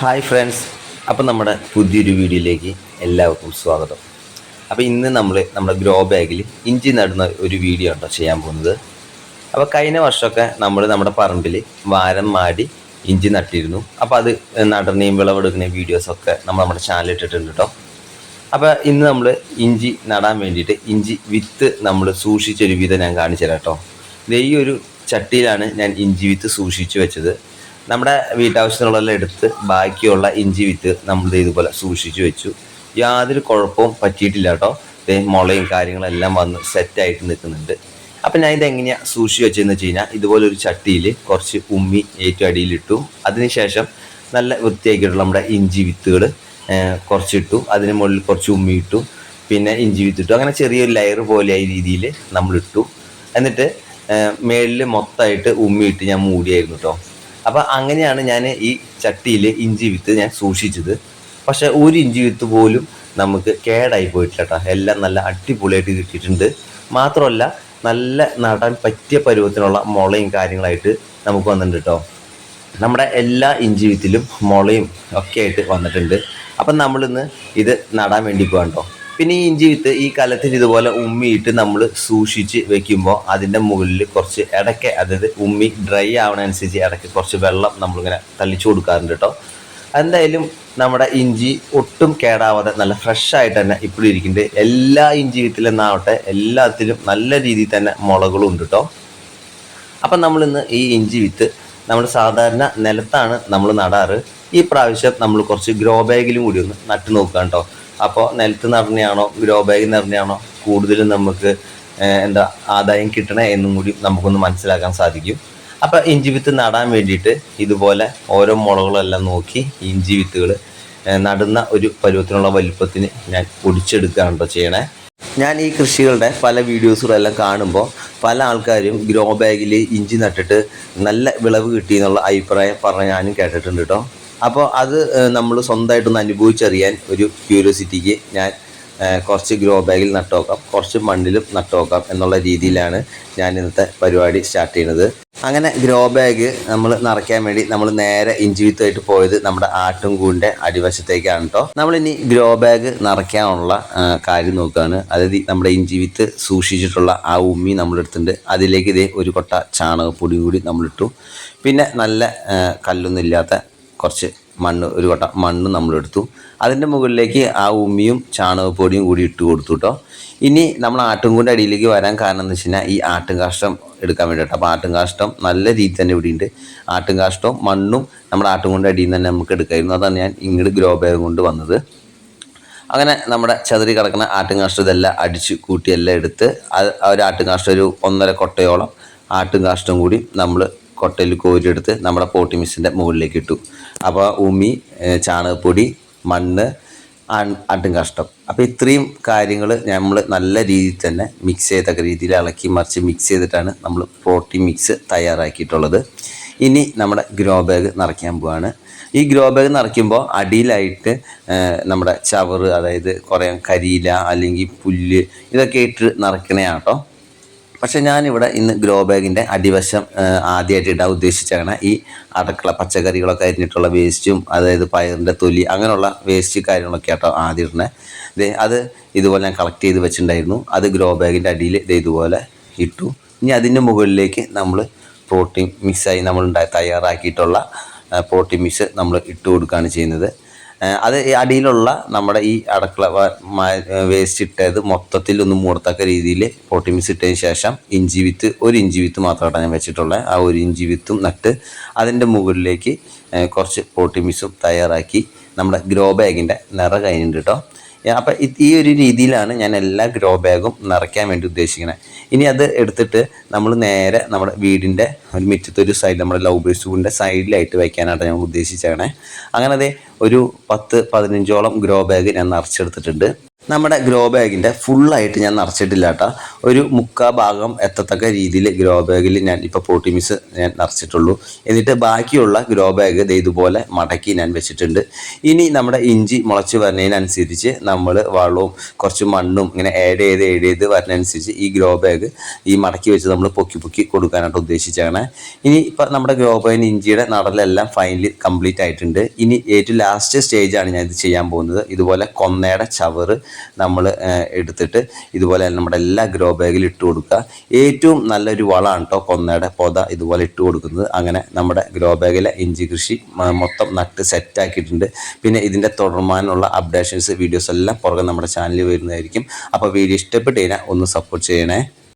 Hi friends. അപ്പം നമ്മുടെ പുതിയൊരു വീഡിയോയിലേക്ക് എല്ലാവർക്കും സ്വാഗതം. അപ്പോൾ ഇന്ന് നമ്മൾ നമ്മുടെ ഗ്രോ ബാഗിൽ ഇഞ്ചി നടുന്ന ഒരു വീഡിയോ ഉണ്ടോ ചെയ്യാൻ പോകുന്നത്. അപ്പോൾ കഴിഞ്ഞ വർഷമൊക്കെ നമ്മൾ നമ്മുടെ പറമ്പിൽ വാരം മാടി ഇഞ്ചി നട്ടിരുന്നു. അപ്പോൾ അത് നടനെയും വിളവെടുക്കുന്ന വീഡിയോസൊക്കെ നമ്മൾ നമ്മുടെ ചാനലിൽ ഇട്ടിട്ടുണ്ട് കേട്ടോ. അപ്പോൾ ഇന്ന് നമ്മൾ ഇഞ്ചി നടാൻ വേണ്ടിയിട്ട് ഇഞ്ചി വിത്ത് നമ്മൾ സൂക്ഷിച്ചൊരു വിധം ഞാൻ കാണിച്ചു തരാം കേട്ടോ ഈ ഒരു ചട്ടിയിലാണ് ഞാൻ ഇഞ്ചി വിത്ത് സൂക്ഷിച്ചു വെച്ചത്. നമ്മുടെ വീട്ടാവശ്യത്തിനുള്ളതെല്ലാം എടുത്ത് ബാക്കിയുള്ള ഇഞ്ചി വിത്ത് നമ്മൾ ഇതുപോലെ സൂക്ഷിച്ചു വെച്ചു. യാതൊരു കുഴപ്പവും പറ്റിയിട്ടില്ല കേട്ടോ. മുളയും കാര്യങ്ങളെല്ലാം വന്ന് സെറ്റായിട്ട് നിൽക്കുന്നുണ്ട്. അപ്പം ഞാൻ ഇതെങ്ങനെയാണ് സൂക്ഷിച്ച് വെച്ചതെന്ന് വെച്ച് കഴിഞ്ഞാൽ ഇതുപോലെ ഒരു ചട്ടിയിൽ കുറച്ച് ഉമ്മി ഏറ്റവും അടിയിലിട്ടു. അതിനുശേഷം നല്ല വൃത്തിയാക്കിയിട്ടുള്ള നമ്മുടെ ഇഞ്ചി വിത്തുകൾ കുറച്ചിട്ടു. അതിന് മുകളിൽ കുറച്ച് ഉമ്മി ഇട്ടു. പിന്നെ ഇഞ്ചി വിത്തിട്ടു അങ്ങനെ ചെറിയൊരു ലെയർ പോലെ ഈ രീതിയിൽ നമ്മളിട്ടു. എന്നിട്ട് മേളിൽ മൊത്തമായിട്ട് ഉമ്മിയിട്ട് ഞാൻ മൂടിയായിരുന്നു കേട്ടോ. അപ്പോൾ അങ്ങനെയാണ് ഞാൻ ഈ ചട്ടിയിൽ ഇഞ്ചി വിത്ത് ഞാൻ സൂക്ഷിച്ചത്. പക്ഷേ ഒരു ഇഞ്ചി വിത്ത് പോലും നമുക്ക് കേടായി പോയിട്ടില്ല കേട്ടോ എല്ലാം നല്ല അടിപൊളിയായിട്ട് കിട്ടിയിട്ടുണ്ട്. മാത്രമല്ല നല്ല നടാൻ പറ്റിയ പരുവത്തിനുള്ള മുളയും കാര്യങ്ങളായിട്ട് നമുക്ക് വന്നിട്ടുണ്ട് കേട്ടോ നമ്മുടെ എല്ലാ ഇഞ്ചി വിത്തിലും മുളയും ഒക്കെ ആയിട്ട് വന്നിട്ടുണ്ട്. അപ്പം നമ്മളിന്ന് ഇത് നടാൻ വേണ്ടി പോകണ്ടോ പിന്നെ ഈ ഇഞ്ചി വിത്ത് ഈ കലത്തിൽ ഇതുപോലെ ഉമ്മിയിട്ട് നമ്മൾ സൂക്ഷിച്ച് വെക്കുമ്പോൾ അതിന്റെ മുകളിൽ കുറച്ച് ഇടയ്ക്ക് അതായത് ഉമ്മി ഡ്രൈ ആവണനുസരിച്ച് ഇടയ്ക്ക് കുറച്ച് വെള്ളം നമ്മളിങ്ങനെ തളിച്ചു കൊടുക്കാറുണ്ട് കേട്ടോ എന്തായാലും നമ്മുടെ ഇഞ്ചി ഒട്ടും കേടാവാതെ നല്ല ഫ്രഷ് ആയിട്ട് തന്നെ ഇപ്പോഴും ഇരിക്കുന്നുണ്ട്. എല്ലാ ഇഞ്ചി വിത്തിലെന്നാവട്ടെ എല്ലാത്തിലും നല്ല രീതിയിൽ തന്നെ മുളകളും ഉണ്ട് കേട്ടോ അപ്പം നമ്മളിന്ന് ഈ ഇഞ്ചി വിത്ത് നമ്മൾ സാധാരണ നിലത്താണ് നമ്മൾ നടാറ്. ഈ പ്രാവശ്യം നമ്മൾ കുറച്ച് ഗ്രോ ബാഗിലും കൂടി ഒന്ന് നട്ട് നോക്കാം കേട്ടോ അപ്പോൾ നിലത്ത് നിറഞ്ഞാണോ ഗ്രോ ബാഗിൽ നിറഞ്ഞാണോ കൂടുതലും നമുക്ക് എന്താ ആദായം കിട്ടണേ എന്നും കൂടി നമുക്കൊന്ന് മനസ്സിലാക്കാൻ സാധിക്കും. അപ്പോൾ ഇഞ്ചി വിത്ത് നടാൻ വേണ്ടിയിട്ട് ഇതുപോലെ ഓരോ മുളകളെല്ലാം നോക്കി ഇഞ്ചി വിത്തുകൾ നടുന്ന ഒരു പരുവത്തിനുള്ള വലിപ്പത്തിന് ഞാൻ പൊടിച്ചെടുക്കുകയാണ് ചെയ്യണേ. ഞാൻ ഈ കൃഷികളുടെ പല വീഡിയോസുകളെല്ലാം കാണുമ്പോൾ പല ആൾക്കാരും ഗ്രോ ബാഗിൽ ഇഞ്ചി നട്ടിട്ട് നല്ല വിളവ് കിട്ടി എന്നുള്ള അഭിപ്രായം പറഞ്ഞ് ഞാനും കേട്ടിട്ടുണ്ട് കേട്ടോ അപ്പോൾ അത് നമ്മൾ സ്വന്തമായിട്ടൊന്ന് അനുഭവിച്ചറിയാൻ ഒരു ക്യൂരിയോസിറ്റിക്ക് ഞാൻ കുറച്ച് ഗ്രോ ബാഗിൽ നട്ടുനോക്കാം കുറച്ച് മണ്ണിലും നട്ടുനോക്കാം എന്നുള്ള രീതിയിലാണ് ഞാൻ ഇന്നത്തെ പരിപാടി സ്റ്റാർട്ട് ചെയ്യുന്നത്. അങ്ങനെ ഗ്രോ ബാഗ് നമ്മൾ നിറയ്ക്കാൻ വേണ്ടി നമ്മൾ നേരെ ഇഞ്ചി വിത്തുമായിട്ട് പോയത് നമ്മുടെ ആട്ടുംകൂടിന്റെ അടിവശത്തേക്കാണ് കേട്ടോ നമ്മളിനി ഗ്രോ ബാഗ് നിറയ്ക്കാനുള്ള കാര്യം നോക്കുകയാണ് അതായത് നമ്മുടെ ഇഞ്ചി വിത്ത് സൂക്ഷിച്ചിട്ടുള്ള ആ ഉമ്മി നമ്മളെടുത്തിട്ടുണ്ട്. അതിലേക്ക് ഇതേ ഒരു കൊട്ട ചാണകപ്പൊടി കൂടി നമ്മളിട്ടു. പിന്നെ നല്ല കല്ലൊന്നുമില്ലാത്ത കുറച്ച് മണ്ണ് ഒരു കൊട്ട മണ്ണ് നമ്മളെടുത്തു. അതിന്റെ മുകളിലേക്ക് ആ ഉമ്മിയും ചാണകപ്പൊടിയും കൂടി ഇട്ട് കൊടുത്തു കേട്ടോ ഇനി നമ്മൾ ആട്ടുംകൂടെ അടിയിലേക്ക് വരാൻ കാരണം എന്ന് വെച്ച് കഴിഞ്ഞാൽ ഈ ആട്ടും കാഷ്ടം എടുക്കാൻ വേണ്ടിയിട്ട്. അപ്പോൾ ആട്ടും കാഷ്ടം നല്ല രീതിയിൽ തന്നെ ഇവിടെ ഉണ്ട് ആട്ടും കാഷ്ടവും മണ്ണും നമ്മുടെ ആട്ടുംകൂടെ അടിയിൽ നിന്ന് തന്നെ നമുക്ക് എടുക്കായിരുന്നു. അതാണ് ഞാൻ ഇങ്ങോട്ട് ഗ്രോ ബാഗ് കൊണ്ട് വന്നത്. അങ്ങനെ നമ്മുടെ ചതുരി കിടക്കുന്ന ആട്ടുംകാഷ്ടം ഇതെല്ലാം അടിച്ച് കൂട്ടിയെല്ലാം എടുത്ത് അത് ഒരു ആട്ടുംകാഷ്ടം ഒരു ഒന്നര കൊട്ടയോളം ആട്ടുംകാഷ്ടം കൂടി നമ്മൾ കൊട്ടയിൽ കോരിയെടുത്ത് നമ്മുടെ പോട്ടി മിക്സിന്റെ മുകളിലേക്ക് ഇട്ടു. അപ്പോൾ ഉമി ചാണകപ്പൊടി മണ്ണ് ആട്ടും കഷ്ടം. അപ്പോൾ ഇത്രയും കാര്യങ്ങൾ നമ്മൾ നല്ല രീതിയിൽ തന്നെ മിക്സ് ചെയ്തക്ക രീതിയിൽ ഇളക്കി മറിച്ച് മിക്സ് ചെയ്തിട്ടാണ് നമ്മൾ പ്രോട്ടീൻ മിക്സ് തയ്യാറാക്കിയിട്ടുള്ളത്. ഇനി നമ്മുടെ ഗ്രോ ബാഗ് നിറയ്ക്കാൻ പോവാണ്. ഈ ഗ്രോ ബാഗ് നിറയ്ക്കുമ്പോൾ അടിയിലായിട്ട് നമ്മുടെ ചവറ് അതായത് കുറേ കരിയില അല്ലെങ്കിൽ പുല്ല് ഇതൊക്കെ ഇട്ട് നിറയ്ക്കണേ കേട്ടോ പക്ഷെ ഞാനിവിടെ ഇന്ന് ഗ്രോ ബാഗിന്റെ അടിവശം ആദ്യമായിട്ട് ഇടാൻ ഉദ്ദേശിച്ചാണ് ഈ അടുക്കള പച്ചക്കറികളൊക്കെ അരിഞ്ഞിട്ടുള്ള വേസ്റ്റും അതായത് പയറിന്റെ തൊലി അങ്ങനെയുള്ള വേസ്റ്റ് കാര്യങ്ങളൊക്കെ ആട്ടോ ആദ്യം ഇടണേ. ദേ അത് ഇതുപോലെ ഞാൻ കളക്ട് ചെയ്ത് വെച്ചിട്ടുണ്ടായിരുന്നു. അത് ഗ്രോ ബാഗിന്റെ അടിയിൽ ഇതുപോലെ ഇട്ടു. ഇനി അതിന്റെ മുകളിലേക്ക് നമ്മൾ പ്രോട്ടീൻ മിക്സായി നമ്മൾ തയ്യാറാക്കിയിട്ടുള്ള പ്രോട്ടീൻ മിക്സ് നമ്മൾ ഇട്ട് കൊടുക്കുകയാണ് ചെയ്യുന്നത്. അത് അടിയിലുള്ള നമ്മുടെ ഈ അടക്കള വേസ്റ്റ് ഇട്ടത് മൊത്തത്തിൽ ഒന്ന് മൂടത്തക്ക രീതിയിൽ പ്രോട്ടീൻ മിക്സ് ഇട്ടതിന് ശേഷം ഇഞ്ചി വിത്ത് ഒരു ഇഞ്ചി വിത്ത് മാത്രമായിട്ടാണ് ഞാൻ വെച്ചിട്ടുള്ളത്. ആ ഒരു ഇഞ്ചി വിത്തും നട്ട് അതിന്റെ മുകളിലേക്ക് കുറച്ച് മിക്സും തയ്യാറാക്കി നമ്മുടെ ഗ്രോ ബാഗിന്റെ നിറ കഴിഞ്ഞിട്ട് കേട്ടോ അപ്പം ഈ ഒരു രീതിയിലാണ് ഞാൻ എല്ലാ ഗ്രോ ബാഗും നിറയ്ക്കാൻ വേണ്ടി ഉദ്ദേശിക്കുന്നത് ഇനി അത് എടുത്തിട്ട് നമ്മൾ നേരെ നമ്മുടെ വീടിന്റെ ഒരു മുറ്റത്ത് ഒരു സൈഡ് നമ്മുടെ ലവ് സ്കൂളിന്റെ സൈഡിലായിട്ട് വയ്ക്കാനായിട്ട് ഞാൻ ഉദ്ദേശിച്ചാണ് അങ്ങനെ അതേ ഒരു പത്ത് പതിനഞ്ചോളം ഗ്രോ ബാഗ് ഞാൻ നിറച്ചെടുത്തിട്ടുണ്ട്. നമ്മുടെ ഗ്രോ ബാഗിന്റെ ഫുള്ളായിട്ട് ഞാൻ നിറച്ചിട്ടില്ല കേട്ടോ. ഒരു മുക്കാ ഭാഗം എത്തത്തക്ക രീതിയിൽ ഗ്രോ ബാഗിൽ ഞാൻ ഇപ്പോൾ പോട്ടി മിസ് ഞാൻ നിറച്ചിട്ടുള്ളൂ. എന്നിട്ട് ബാക്കിയുള്ള ഗ്രോ ബാഗ് ഇതുപോലെ മടക്കി ഞാൻ വെച്ചിട്ടുണ്ട്. ഇനി നമ്മുടെ ഇഞ്ചി മുളച്ച് വരുന്നതിനനുസരിച്ച് നമ്മൾ വളവും കുറച്ച് മണ്ണും ഇങ്ങനെ ആഡ് ചെയ്ത് ആഡ് ചെയ്ത് വരുന്നതനുസരിച്ച് ഈ ഗ്രോ ബാഗ് ഈ മടക്കി വെച്ച് നമ്മൾ പൊക്കി പൊക്കി കൊടുക്കാനായിട്ട് ഉദ്ദേശിച്ചാണ് ഇനി ഇപ്പം നമ്മുടെ ഗ്രോ ബാഗിന് ഇഞ്ചിയുടെ നടലെല്ലാം ഫൈനലി കംപ്ലീറ്റ് ആയിട്ടുണ്ട്. ഇനി ഏറ്റവും ലാസ്റ്റ് സ്റ്റേജാണ് ഞാൻ ഇത് ചെയ്യാൻ പോകുന്നത്. ഇതുപോലെ കൊന്നയുടെ ചവറ് നമ്മൾ എടുത്തിട്ട് ഇതുപോലെ നമ്മുടെ എല്ലാ ഗ്രോ ബാഗിൽ ഇട്ട് കൊടുക്കുക. ഏറ്റവും നല്ലൊരു വളമാണ് കേട്ടോ കൊന്നയുടെ പൊത ഇതുപോലെ ഇട്ട് കൊടുക്കുന്നത്. അങ്ങനെ നമ്മുടെ ഗ്രോ ബാഗിലെ ഇഞ്ചി കൃഷി മൊത്തം നട്ട് സെറ്റാക്കിയിട്ടുണ്ട് പിന്നെ ഇതിന്റെ തുടർമാനുള്ള അപ്ഡേഷൻസ് വീഡിയോസ് എല്ലാം പുറകെ നമ്മുടെ ചാനലിൽ വരുന്നതായിരിക്കും. അപ്പോൾ വീഡിയോ ഇഷ്ടപ്പെട്ട് കഴിഞ്ഞാൽ ഒന്ന് സപ്പോർട്ട് ചെയ്യണേ.